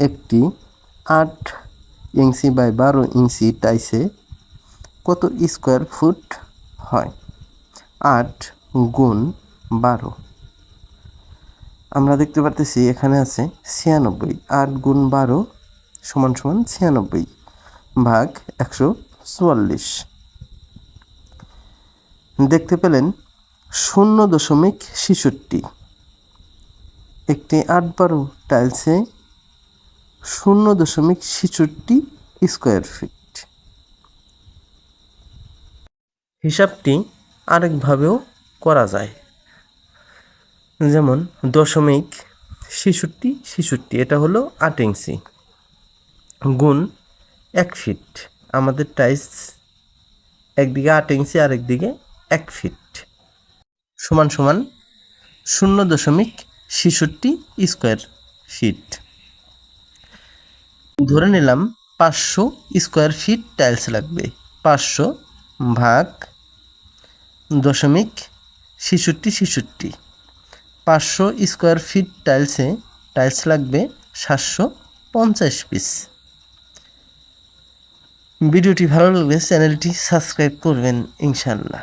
একটি আট inch by বারো ইঞ্চি টাইসে কত স্কোয়ার ফুট হয়? আট গুণ বারো। আমরা দেখতে পারতেছি এখানে আছে ছিয়ানব্বই। আট গুণ বারো সমান সমান ছিয়ানব্বই ভাগ একশো চুয়াল্লিশ। দেখতে পেলেন শূন্য দশমিক ছেষট্টি। একটি আট বারো টাইলসে শূন্য দশমিক ছেষট্টি স্কোয়ার ফিট। হিসাবটি আরেকভাবেও করা যায়। যেমন দশমিক ছেষট্টি ছেষট্টি এটা হলো আট ইঞ্চি। গুণ এক ফিট। আমাদের টাইস একদিকে আট ইঞ্চি আর একদিকে এক ফিট। সমান সমান শূন্য দশমিক ছেষট্টি স্কোয়ার ফিট। ধরে নিলাম পাঁচশো স্কোয়ার ফিট টাইলস লাগবে। পাঁচশো ভাগ দশমিক ছেষট্টি ছেষট্টি। পাঁচশো স্কোয়ার ফিট টাইলসে টাইলস লাগবে সাতশো পঞ্চাশ পিস। ভিডিওটি ভালো লাগলে চ্যানেলটি সাবস্ক্রাইব করবেন ইনশাল্লাহ